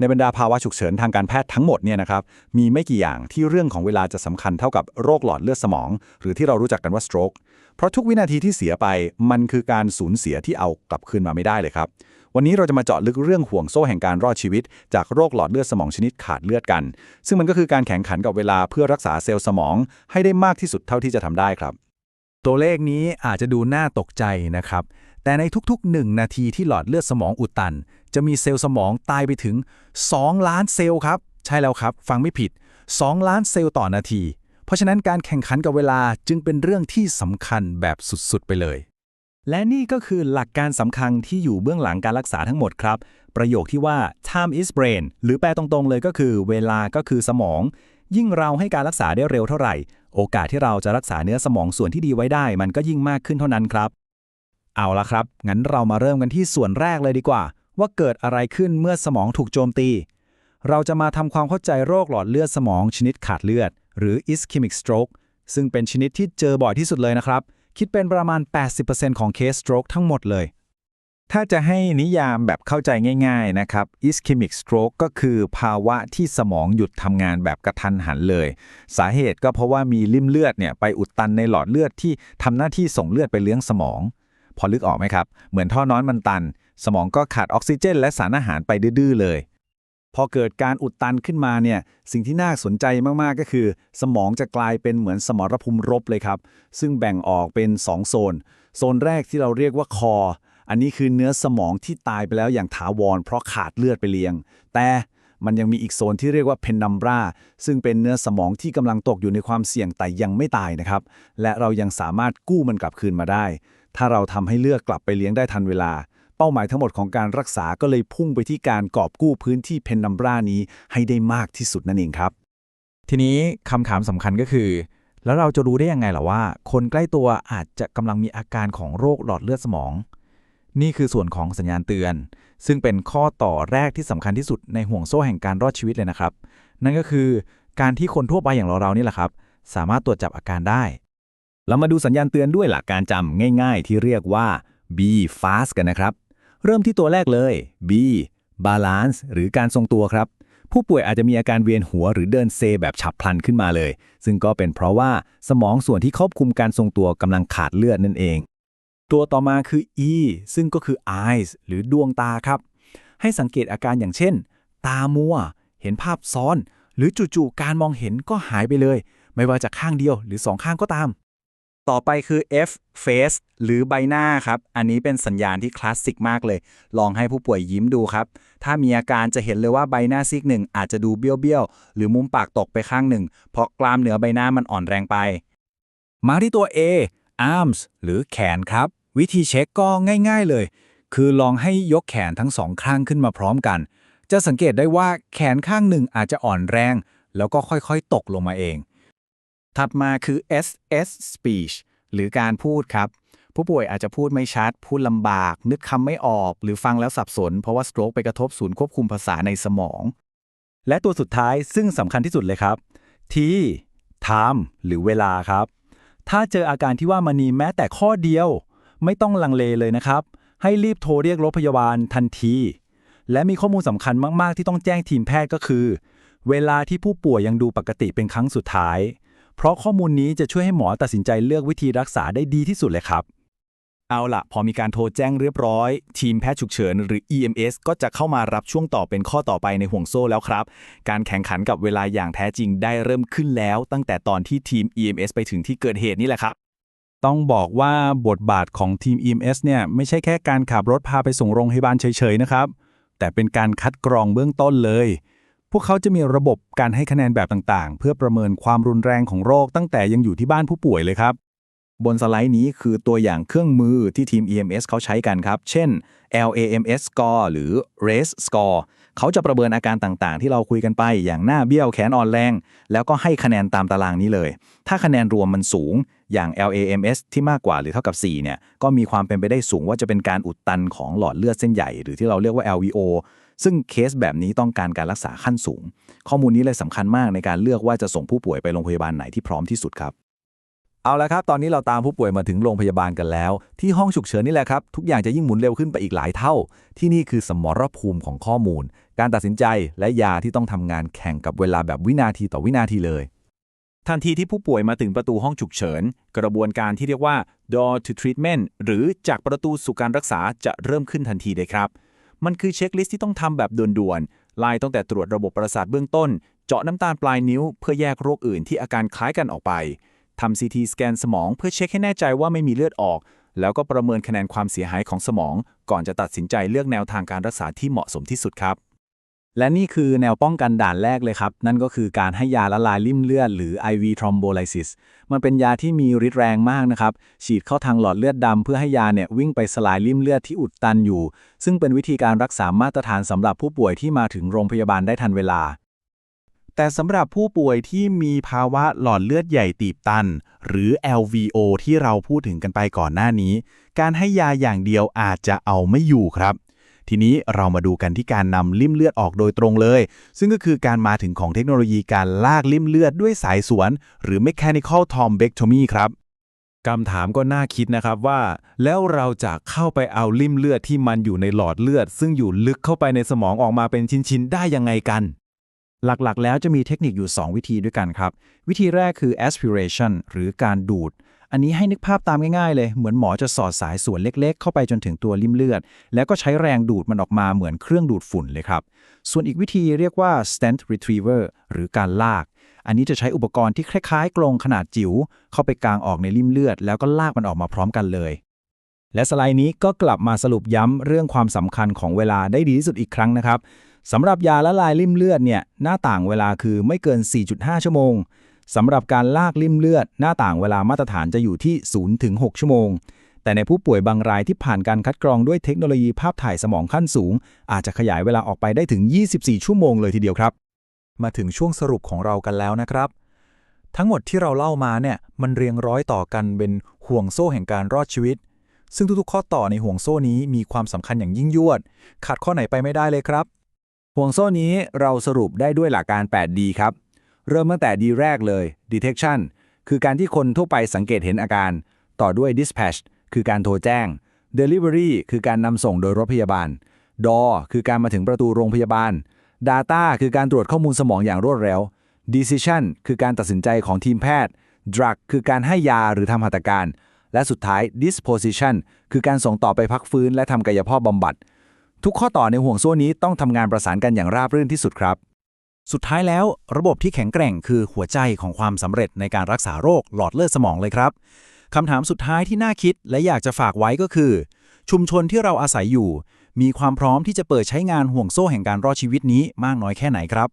ในบรรดาภาวะฉุกเฉินทางการแพทย์ทั้งหมดเนี่ยนะครับมีไม่กี่อย่างที่เรื่องของเวลาจะสำคัญเท่ากับโรคหลอดเลือดสมอง หรือที่เรารู้จักกันว่า stroke เพราะทุกวินาทีที่เสียไปมันคือการสูญเสียที่เอากลับคืนมาไม่ได้เลยครับ วันนี้เราจะมาเจาะลึกเรื่องห่วงโซ่แห่งการรอดชีวิต จากโรคหลอดเลือดสมองชนิดขาดเลือดกัน ซึ่งมันก็คือการแข่งขันกับเวลาเพื่อรักษาเซลล์สมอง ให้ได้มากที่สุดเท่าที่จะทำได้ครับ ตัวเลขนี้อาจจะดูน่าตกใจนะครับ แต่ในทุกๆ 1 นาทีที่หลอดเลือดสมองอุดตัน จะมีเซลล์สมองตายไปถึง 2 ล้านเซลล์ครับ ใช่แล้วครับ ฟังไม่ผิด 2 ล้านเซลล์ต่อนาที เพราะฉะนั้นการแข่งขันกับเวลาจึงเป็นเรื่องที่สำคัญแบบสุดๆ ไปเลย และนี่ก็คือหลักการสำคัญที่อยู่เบื้องหลังการรักษาทั้งหมดครับ ประโยคที่ว่า time is brain หรือแปลตรงๆ เลยก็คือ เวลาก็คือสมอง ยิ่งเราให้การรักษาได้เร็วเท่าไหร่ โอกาสที่เราจะรักษาเนื้อสมองส่วนที่ดีไว้ได้ มันก็ยิ่งมากขึ้นเท่านั้นครับ เอาละครับ งั้นเรามาเริ่มกันที่ส่วนแรกเลยดีกว่า ว่าเกิดอะไรขึ้นเมื่อสมองถูกโจมตี เราจะมาทำความเข้าใจโรคหลอดเลือดสมองชนิดขาดเลือด หรือ ischemic stroke ซึ่งเป็นชนิดที่เจอบ่อยที่สุดเลยนะครับ คิดเป็นประมาณ 80%ของเคส stroke ทั้งหมดเลย ถ้าจะให้นิยามแบบเข้าใจง่าย ๆ นะครับ ischemic stroke ก็คือภาวะที่สมองหยุดทำงานแบบกระทันหันเลย สาเหตุก็เพราะว่ามีริ่มเลือดเนี่ยไปอุดตันในหลอดเลือดที่ทำหน้าที่ส่งเลือดไปเลี้ยงสมอง พอลึกออกไหมครับ เหมือนท่อน้อยมันตัน สมองก็ขาดออกซิเจน และสารอาหารไปดื้อเลย พอเกิดการอุดตันขึ้นมาเนี่ย สิ่งที่น่าสนใจมาก ๆ ก็คือ สมองจะกลายเป็นเหมือนสมรภูมิรบเลยครับ ซึ่งแบ่งออกเป็น 2 โซน โซนแรกที่เราเรียกว่าคอ อันนี้คือเนื้อสมองที่ตายไปแล้วอย่างถาวร เพราะขาดเลือดไปเลี้ยง แต่มันยังมีอีกโซนที่เรียกว่าเพนนัมบราซึ่งเป็นเนื้อสมองที่กำลังตกอยู่ในความเสี่ยงแต่ยังไม่ตายนะครับ และเรายังสามารถกู้มันกลับคืนมาได้ ถ้าเราทำให้เลือดกลับไปเลี้ยงได้ทันเวลา เป้าหมายทั้งหมดของการรักษาก็เลยพุ่งไปที่การกอบกู้พื้นที่เพนนัมบรานี้ให้ได้มากที่สุดนั่นเองครับ ทีนี้คำถามสำคัญก็คือ แล้วเราจะรู้ได้ยังไงล่ะว่า คนใกล้ตัวอาจจะกำลังมีอาการของโรคหลอดเลือดสมอง นี่คือส่วนของสัญญาณเตือน ซึ่งเป็นข้อต่อแรกที่สำคัญที่สุดในห่วงโซ่แห่งการรอดชีวิตเลยนะครับ นั่นก็คือการที่คนทั่วไปอย่างเราๆนี่แหละครับ สามารถตรวจจับอาการได้ เรามาดูสัญญาณเตือนด้วยหลักการจำง่ายๆ ที่เรียกว่า B fast กันนะครับ เริ่มที่ตัวแรกเลย B balance หรือการทรงตัวครับ ผู้ป่วยอาจจะมีอาการเวียนหัวหรือเดินเซแบบฉับพลันขึ้นมาเลย ซึ่งก็เป็นเพราะว่าสมองส่วนที่ควบคุมการทรงตัวกำลังขาดเลือดนั่นเอง ตัวต่อมาคือ E ซึ่งก็คือ eyes หรือดวงตาครับ ให้สังเกตอาการอย่างเช่น ตามัว เห็นภาพซ้อน หรือจู่ๆการมองเห็นก็หายไปเลย ไม่ว่าจะข้างเดียวหรือสองข้างก็ตาม ต่อไปคือ F face หรือใบหน้าครับ อันนี้เป็นสัญญาณที่คลาสสิกมากเลย ลองให้ผู้ป่วยยิ้มดูครับ ถ้ามีอาการจะเห็นเลยว่าใบหน้าซีกหนึ่งอาจจะดูเบี้ยวๆ หรือมุมปากตกไปข้างหนึ่ง เพราะกล้ามเนื้อใบหน้ามันอ่อนแรงไป มาที่ตัว A arms หรือแขนครับ วิธีเช็คก็ง่ายๆเลย คือลองให้ยกแขนทั้งสองข้างขึ้นมาพร้อมกัน จะสังเกตได้ว่าแขนข้างหนึ่งอาจจะอ่อนแรง แล้วก็ค่อยๆ ตกลงมาเอง ถัดมาคือ SS speech หรือการพูดครับ ผู้ป่วยอาจจะพูดไม่ชัด พูดลำบาก นึกคำไม่ออก หรือฟังแล้วสับสน เพราะว่าสโตรกไปกระทบศูนย์ควบคุมภาษาในสมอง และตัวสุดท้ายซึ่งสำคัญที่สุดเลยครับ T time หรือเวลาครับ ถ้าเจออาการที่ว่ามันมีแม้แต่ข้อเดียว ไม่ต้องลังเลเลยนะครับ ให้รีบโทรเรียกรถพยาบาลทันที และมีข้อมูลสำคัญมาก ๆ ที่ต้องแจ้งทีมแพทย์ก็คือ เวลาที่ผู้ป่วยยังดูปกติเป็นครั้งสุดท้าย เพราะข้อมูลนี้จะช่วยให้หมอตัดสินใจเลือกวิธีรักษาได้ดีที่สุดเลยครับ เอาล่ะพอมีการโทรแจ้งเรียบร้อย ทีมแพทย์ฉุกเฉินหรือ EMS ก็จะเข้ามารับช่วงต่อเป็นข้อต่อไปในห่วงโซ่แล้วครับ การแข่งขันกับเวลาอย่างแท้จริงได้เริ่มขึ้นแล้ว ตั้งแต่ตอนที่ทีม EMS ไปถึงที่เกิดเหตุนี่แหละครับต้องบอกว่าบทบาทของทีม EMS เนี่ยไม่ใช่แค่การขับรถพาไปส่งโรงพยาบาลเฉยๆนะครับ แต่เป็นการคัดกรองเบื้องต้นเลย พวกเขาจะมีระบบการให้คะแนนแบบต่างๆ เพื่อประเมินความรุนแรงของโรคตั้งแต่ยังอยู่ที่บ้านผู้ป่วยเลยครับ บนสไลด์นี้คือตัวอย่างเครื่องมือที่ทีม EMS เขาใช้กันครับ เช่น LAMS score หรือ RACE score เขาจะประเมินอาการต่างๆ ที่เราคุยกันไป อย่างหน้าเบี้ยวแขนอ่อนแรง แล้วก็ให้คะแนนตามตารางนี้เลย ถ้าคะแนนรวมมันสูงอย่าง LAMS ที่มากกว่าหรือเท่ากับ 4 เนี่ย ก็มีความเป็นไปได้สูงว่าจะเป็นการอุดตันของหลอดเลือดเส้นใหญ่ หรือที่เราเรียกว่า LVO ซึ่งเคสแบบนี้ต้องการการรักษาขั้นสูง ข้อมูลนี้เลยสำคัญมากในการเลือกว่าจะส่งผู้ป่วยไปโรงพยาบาลไหนที่พร้อมที่สุดครับ เอาละครับ ตอนนี้เราตามผู้ป่วยมาถึงโรงพยาบาลกันแล้ว ที่ห้องฉุกเฉินนี่แหละครับ ทุกอย่างจะยิ่งหมุนเร็วขึ้นไปอีกหลายเท่า ที่นี่คือสมรภูมิของข้อมูล การตัดสินใจและยาที่ต้องทำงานแข่งกับเวลาแบบวินาทีต่อวินาทีเลยทันทีที่ผู้ป่วยมาถึงประตูห้องฉุกเฉิน กระบวนการที่เรียกว่า door to treatment หรือจากประตูสู่การรักษาจะเริ่มขึ้นทันทีเลยครับ มันคือเช็คลิสต์ที่ต้องทำแบบด่วนๆไล่ตั้งแต่ตรวจระบบประสาทเบื้องต้น เจาะน้ำตาลปลายนิ้ว เพื่อแยกโรคอื่นที่อาการคล้ายกันออกไปทำซีทีสแกนสมองเพื่อเช็คให้แน่ใจว่าไม่มีเลือดออก แล้วก็ประเมินคะแนนความเสียหายของสมอง ก่อนจะตัดสินใจเลือกแนวทางการรักษาที่เหมาะสมที่สุดครับ และนี่คือแนวป้องกันด่านแรกเลยครับ นั่นก็คือการให้ยาละลายริ่มเลือด หรือ IV thrombolysis มันเป็นยาที่มีฤทธิ์แรงมากนะครับ ฉีดเข้าทางหลอดเลือดดำเพื่อให้ยาเนี่ยวิ่งไปสลายริ่มเลือดที่อุดตันอยู่ ซึ่งเป็นวิธีการรักษามาตรฐานสำหรับผู้ป่วยที่มาถึงโรงพยาบาลได้ทันเวลา แต่สำหรับผู้ป่วยที่มีภาวะหลอดเลือดใหญ่ตีบตัน หรือ LVO ที่เราพูดถึงกันไปก่อนหน้านี้ การให้ยาอย่างเดียวอาจจะเอาไม่อยู่ครับ ทีนี้เรามาดูกันที่การนำลิ่มเลือดออกโดยตรงเลย ซึ่งก็คือการมาถึงของเทคโนโลยีการลากลิ่มเลือดด้วยสายสวน หรือ mechanical thrombectomy ครับคำถามก็น่าคิดนะครับว่า แล้วเราจะเข้าไปเอาลิ่มเลือดที่มันอยู่ในหลอดเลือด ซึ่งอยู่ลึกเข้าไปในสมองออกมาเป็นชิ้นๆ ได้ยังไงกัน หลักๆ แล้วจะมีเทคนิคอยู่ 2 วิธีด้วยกันครับ วิธีแรกคือ aspiration หรือการดูด อันนี้ให้นึกภาพตามง่ายๆ เลย เหมือนหมอจะสอดสายส่วนเล็กๆ เข้าไปจนถึงตัวลิ่มเลือด แล้วก็ใช้แรงดูดมันออกมาเหมือนเครื่องดูดฝุ่นเลยครับ ส่วนอีกวิธีเรียกว่า stent retriever หรือการลาก อันนี้จะใช้อุปกรณ์ที่คล้ายๆ กรงขนาดจิ๋ว เข้าไปกางออกในลิ่มเลือด แล้วก็ลากมันออกมาพร้อมกันเลย และสไลด์นี้ก็กลับมาสรุปย้ำเรื่องความสำคัญของเวลาได้ดีที่สุดอีกครั้งนะครับสำหรับยาละลายริ่มเลือดเนี่ยหน้าต่างเวลาคือไม่เกิน 4.5 ชั่วโมง สำหรับการลากริ่มเลือด หน้าต่างเวลามาตรฐานจะอยู่ที่0ถึง6ชั่วโมง แต่ในผู้ป่วยบางรายที่ผ่านการคัดกรองด้วยเทคโนโลยีภาพถ่ายสมองขั้นสูง อาจจะขยายเวลาออกไปได้ถึง 24 ชั่วโมงเลยทีเดียวครับ มาถึงช่วงสรุปของเรากันแล้วนะครับ ทั้งหมดที่เราเล่ามาเนี่ยมันเรียงร้อยต่อกันเป็นห่วงโซ่แห่งการรอดชีวิต ซึ่งทุกๆ ข้อต่อในห่วงโซ่นี้มีความสำคัญอย่างยิ่งยวด ขาดข้อไหนไปไม่ได้เลยครับ ห่วงโซ่นี้เราสรุปได้ด้วยหลักการ 8D ครับ เริ่มตั้งแต่ D แรกเลย detection คือการที่คนทั่วไปสังเกตเห็นอาการ ต่อด้วย dispatch คือการโทรแจ้ง delivery คือการนำส่งโดยรถพยาบาล door คือการมาถึงประตูโรงพยาบาล data คือการตรวจข้อมูลสมองอย่างรวดเร็ว decision คือการตัดสินใจของทีมแพทย์ drug คือการให้ยาหรือทำหัตถการ และสุดท้าย disposition คือการส่งต่อไปพักฟื้น และทำกายภาพบำบัด ทุกข้อต่อในห่วงโซ่นี้ต้องทำงานประสานกันอย่างราบรื่นที่สุดครับ สุดท้ายแล้วระบบที่แข็งแกร่งคือหัวใจของความสำเร็จในการรักษาโรคหลอดเลือดสมองเลยครับคำถามสุดท้ายที่น่าคิดและอยากจะฝากไว้ก็คือ ชุมชนที่เราอาศัยอยู่ มีความพร้อมที่จะเปิดใช้งานห่วงโซ่แห่งการรอดชีวิตนี้มากน้อยแค่ไหนครับ